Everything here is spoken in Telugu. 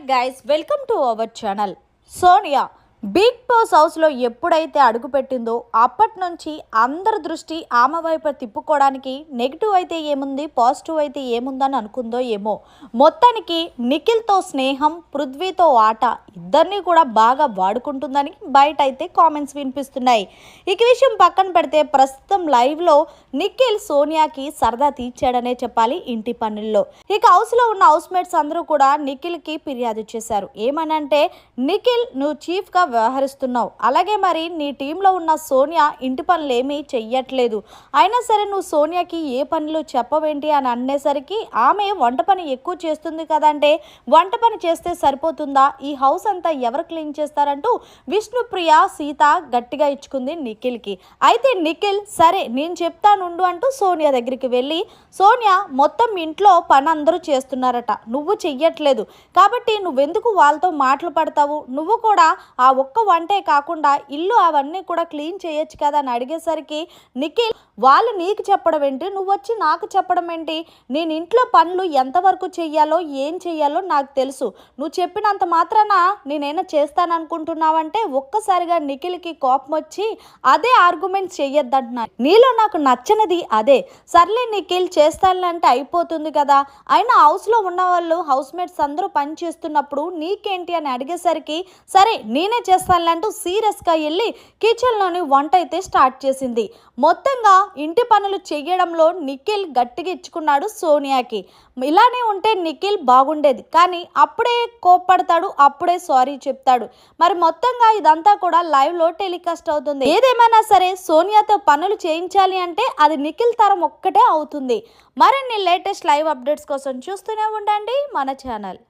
Hi guys, welcome to our channel. Sonia, big boss హౌస్లో ఎప్పుడైతే అడుగుపెట్టిందో అప్పటి నుంచి అందరి దృష్టి ఆమె వైపు తిప్పుకోవడానికి నెగిటివ్ అయితే ఏముంది పాజిటివ్ అయితే ఏముందని అనుకుందో ఏమో. మొత్తానికి నిఖిల్తో స్నేహం పృథ్వీతో ఆట ఇద్దరిని కూడా బాగా వాడుకుంటుందని బయట అయితే కామెంట్స్ వినిపిస్తున్నాయి. ఇక విషయం పక్కన పెడితే ప్రస్తుతం లైవ్లో నిఖిల్ సోనియాకి సరదా తీర్చాడనే చెప్పాలి ఇంటి పనుల్లో. ఇక హౌస్లో ఉన్న హౌస్ మేట్స్ అందరూ కూడా నిఖిల్కి ఫిర్యాదు చేశారు. ఏమనంటే నిఖిల్ నువ్వు చీఫ్గా వ్యవహరిస్తున్నావు. అలాగే మరి నీ టీంలో ఉన్న సోనియా ఇంటి పనులు చెయ్యట్లేదు. అయినా సరే నువ్వు సోనియాకి ఏ పనులు చెప్పవేంటి అని అనేసరికి ఆమె వంట పని ఎక్కువ చేస్తుంది కదంటే వంట పని చేస్తే సరిపోతుందా? ఈ హౌస్ అంతా ఎవరు క్లీన్ చేస్తారంటూ విష్ణుప్రియ సీత గట్టిగా ఇచ్చుకుంది నిఖిల్కి. అయితే నిఖిల్ సరే నేను చెప్తానుండు అంటూ సోనియా దగ్గరికి వెళ్ళి సోనియా మొత్తం ఇంట్లో పని అందరూ చేస్తున్నారట. నువ్వు చెయ్యట్లేదు. కాబట్టి నువ్వెందుకు వాళ్ళతో మాటలు పడతావు? నువ్వు కూడా ఆ ఒక్క వంటే కాకుండా ఇల్లు అవన్నీ కూడా క్లీన్ చేయొచ్చు కదా అని అడిగేసరికి నిఖిల్ వాళ్ళు నీకు చెప్పడం ఏంటి? నువ్వు వచ్చి నాకు చెప్పడం ఏంటి? నేను ఇంట్లో పనులు ఎంతవరకు చెయ్యాలో ఏం చెయ్యాలో నాకు తెలుసు. నువ్వు చెప్పినంత మాత్రాన నేనైనా చేస్తాననుకుంటున్నావంటే ఒక్కసారిగా నిఖిల్కి కోపం వచ్చి అదే ఆర్గ్యుమెంట్ చెయ్యొద్దంటున్నా. నీలో నాకు నచ్చనిది అదే. సర్లే నిఖిల్ చేస్తానంటే అయిపోతుంది కదా. అయినా హౌస్లో ఉన్న వాళ్ళు హౌస్ మేట్స్ అందరూ పని చేస్తున్నప్పుడు నీకేంటి అని అడిగేసరికి సరే నేనే చేస్తానులంటూ సీరియస్గా వెళ్ళి కిచెన్లోని వంట అయితే స్టార్ట్ చేసింది. మొత్తంగా ఇంటి పనులు చేయడంలో నిఖిల్ గట్టిగా ఇచ్చుకున్నాడు సోనియాకి. ఇలానే ఉంటే నిఖిల్ బాగుండేది కానీ అప్పుడే కోప్పడతాడు అప్పుడే సారీ చెప్తాడు. మరి మొత్తంగా ఇదంతా కూడా లైవ్లో టెలికాస్ట్ అవుతుంది. ఏదేమైనా సరే సోనియాతో పనులు చేయించాలి అంటే అది నిఖిల్ తరం ఒక్కటే అవుతుంది. మరిన్ని లేటెస్ట్ లైవ్ అప్డేట్స్ కోసం చూస్తూనే ఉండండి మన ఛానల్